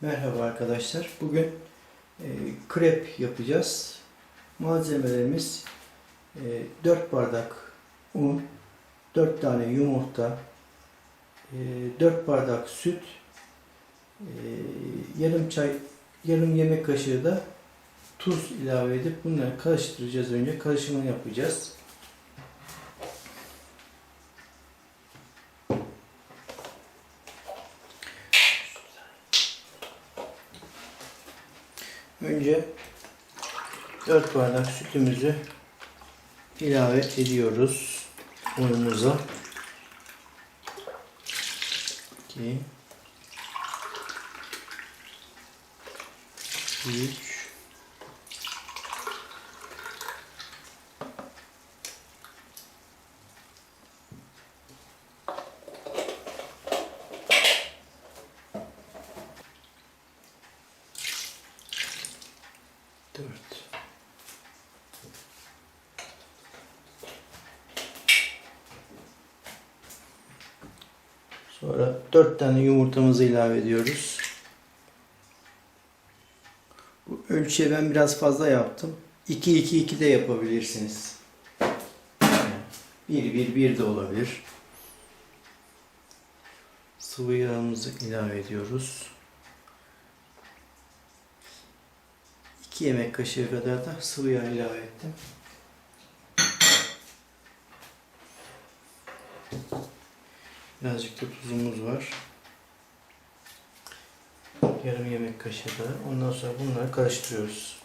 Merhaba arkadaşlar. Bugün e, krep yapacağız. Malzemelerimiz e, 4 bardak un, 4 tane yumurta, e, 4 bardak süt, e, yarım çay, yarım yemek kaşığı da tuz ilave edip bunları karıştıracağız önce. Karışımını yapacağız. Önce 4 bardak sütümüzü ilave ediyoruz unumuza. 2 3 4 Sonra 4 tane yumurtamızı ilave ediyoruz. Bu ölçüye ben biraz fazla yaptım. 2 2 2 de yapabilirsiniz. 1 1 1 de olabilir. Sıvı yağımızı ilave ediyoruz. 2 yemek kaşığı kadar da sıvı yağ ilave ettim. Birazcık da tuzumuz var. Yarım yemek kaşığı da. Ondan sonra bunları karıştırıyoruz.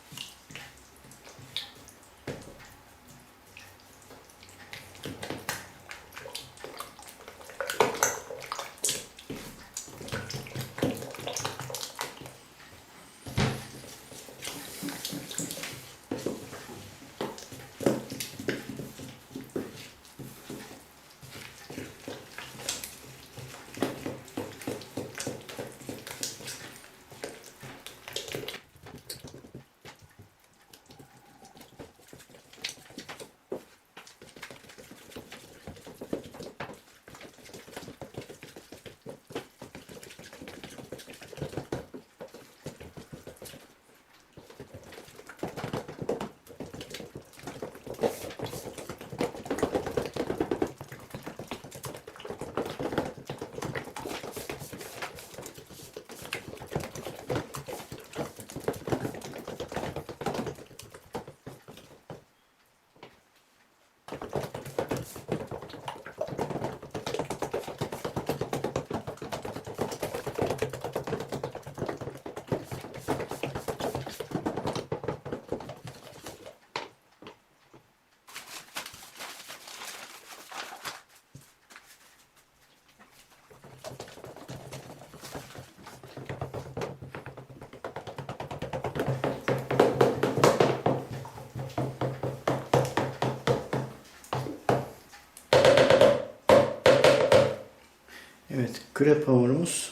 Evet, krep hamurumuz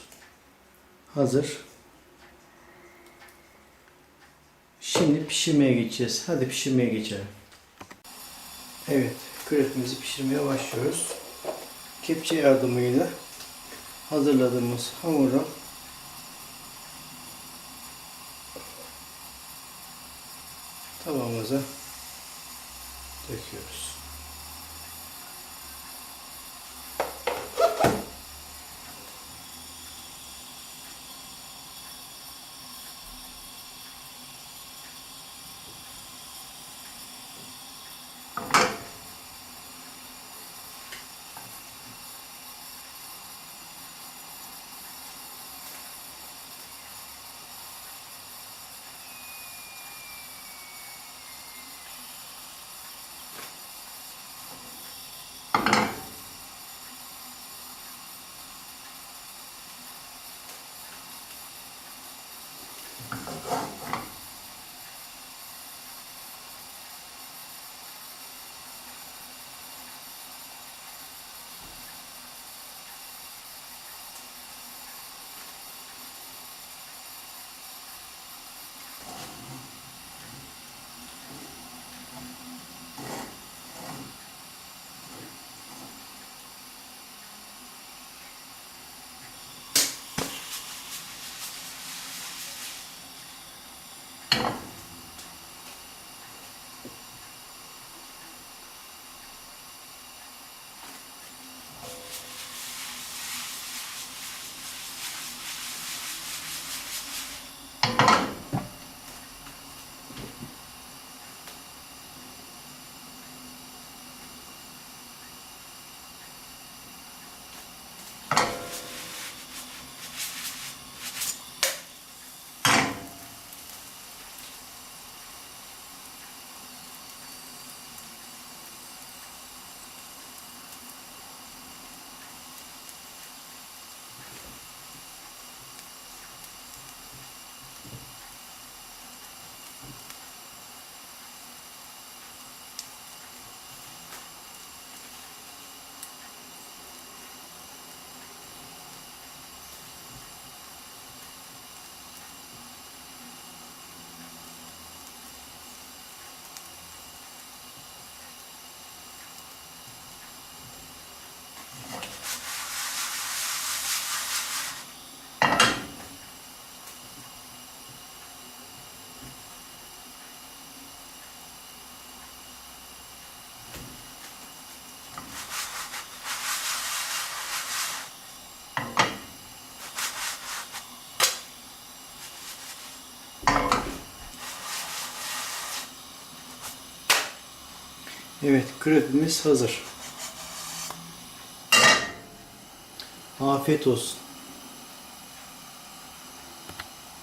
hazır. Şimdi pişirmeye geçeceğiz. Hadi pişirmeye geçelim. Evet, krepimizi pişirmeye başlıyoruz. Kepçe yardımıyla hazırladığımız hamuru tavamıza döküyoruz. Evet, krepimiz hazır. Afiyet olsun.